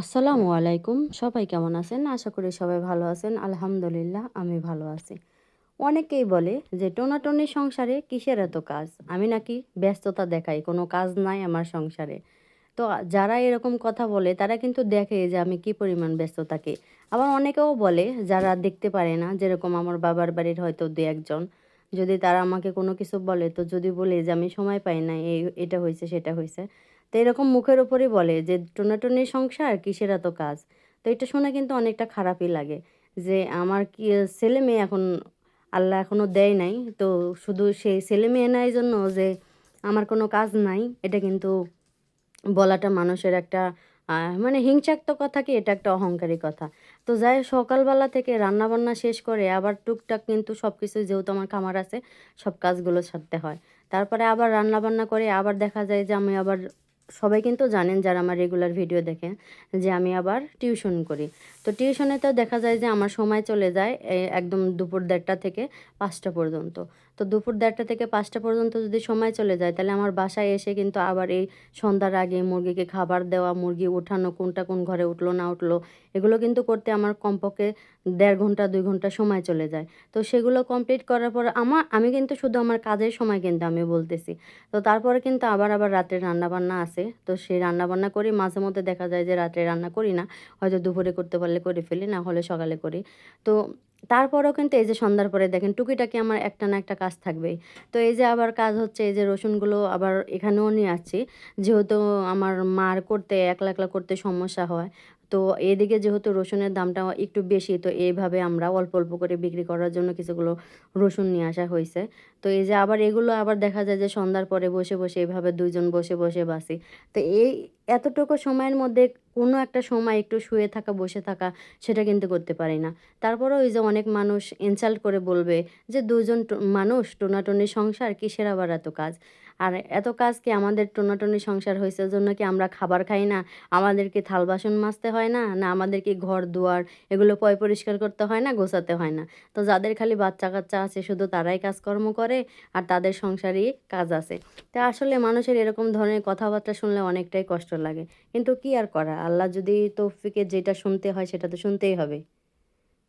আসসালামু আলাইকুম। সবাই কেমন আছেন? আশা করি সবাই ভালো আছেন। আলহামদুলিল্লাহ, আমি ভালো আছি। অনেকেই বলে যে টোনাটনির সংসারে কিসের এত কাজ? আমি নাকি ব্যস্ততা দেখাই, কোনো কাজ নাই আমার সংসারে। তো যারা এরকম কথা বলে, তারা কিন্তু দেখে যে আমি কি পরিমাণ ব্যস্ত থাকি আবার অনেকেও বলে, যারা দেখতে পারে না, যেরকম আমার বাবার বাড়ির হয়তো দু একজন, যদি তারা আমাকে কোনো কিছু বলে, তো যদি বলে যে আমি সময় পাই না এই, এটা হয়েছে, সেটা হয়েছে তো এরকম মুখের ওপরই বলে যে টোনাটনির সংসার, কিসের এত কাজ? তো এটা শুনে কিন্তু অনেকটা খারাপই লাগে যে আমার কি, ছেলে মেয়ে এখন আল্লাহ এখনও দেয় নাই। তো শুধু সেই ছেলে মেয়ে নাই জন্য যে আমার কোনো কাজ নাই, এটা কিন্তু বলাটা মানুষের একটা মানে হিংসাত্মক কথা কি? এটা একটা অহংকারী কথা। তো যাই সকালবেলা থেকে রান্না বান্না শেষ করে আবার টুকটাক কিন্তু সব কিছু যেহেতু আমার খামার আছে, সব কাজগুলো সারতে হয়। তারপরে আবার রান্না বান্না করে আবার দেখা যায় যে আমি আবার সবাই কিন্তু জানেন যারা আমার রেগুলার ভিডিও দেখেন যে আমি আবার টিউশন করি। তো টিউশনে তো দেখা যায় যে আমার সময় চলে যায় একদম দুপুর দেড়টা থেকে পাঁচটা পর্যন্ত। তো দুপুর দেড়টা থেকে পাঁচটা পর্যন্ত যদি সময় চলে যায়, তাহলে আমার বাসায় এসে কিন্তু আবার এই সন্ধ্যার আগে মুরগিকে খাবার দেওয়া, মুরগি ওঠানো কোনটা কোন ঘরে উঠল, না উঠল, এগুলো কিন্তু করতে আমার কমপক্ষে দেড় ঘণ্টা, দুই ঘণ্টা সময় চলে যায়। তো সেগুলো কমপ্লিট করার পর আমার আমি কিন্তু শুধু আমার কাজের সময় কিন্তু আমি বলতেছি। তো তারপরে কিন্তু আবার আবার রাতের রান্নাবান্না আছে। তো সেই রান্না বান্না করি, মাঝে মধ্যে দেখা যায় যে রাত্রে রান্না করি না। হয়তো দুপুরে করতে পারলে করে ফেলি, না হলে সকালে করি। তো তারপরেও কিন্তু এই যে সন্ধ্যার পরে দেখেন টুকিটাকি আমার একটা না একটা কাজ থাকবেই। তো এই যে আবার কাজ হচ্ছে, এই যে রসুনগুলো আবার এখানেও নিয়ে আসছি। যেহেতু আমার মার করতে, একলা একলা করতে সমস্যা হয় তো এদিকে যেহেতু রসুনের দামটা একটু বেশি, তো এইভাবে আমরা অল্প অল্প করে বিক্রি করার জন্য কিছুগুলো রসুন নিয়ে আসা হয়েছে। তো এই যে আবার এগুলো আবার দেখা যায় যে সন্ধ্যার পরে বসে বসে এভাবে দুইজন বসে বসে বাসি। তো এই এতটুকু সময়ের মধ্যে কোনো একটা সময় একটু শুয়ে থাকা, বসে থাকা, সেটা কিন্তু করতে পারি না। তারপরেও ওই যে অনেক মানুষ ইনসাল্ট করে বলবে যে, দুজন মানুষ টোনাটনি সংসার, কিসের আবার এত কাজ? আর এত কাজ কি আমাদের টোনাটনি সংসার হয়েছে? জন্য কি আমরা খাবার খাই না? আমাদেরকে থাল বাসন মাজতে হয় না? না আমাদেরকে ঘর, দুয়ার এগুলো পয় পরিষ্কার করতে হয় না, গোছাতে হয় না? তো যাদের খালি বাচ্চা কাচ্চা আছে, শুধু তারাই কাজকর্ম করে আর তাদের সংসারই কাজ আছে। তা আসলে মানুষের এরকম ধরনের কথাবার্তা শুনলে অনেকটাই কষ্ট লাগে। কিন্তু কি আর করা? আল্লাহ যদি তৌফিকে যেটা শুনতে হয় সেটা তো শুনতেই হবে।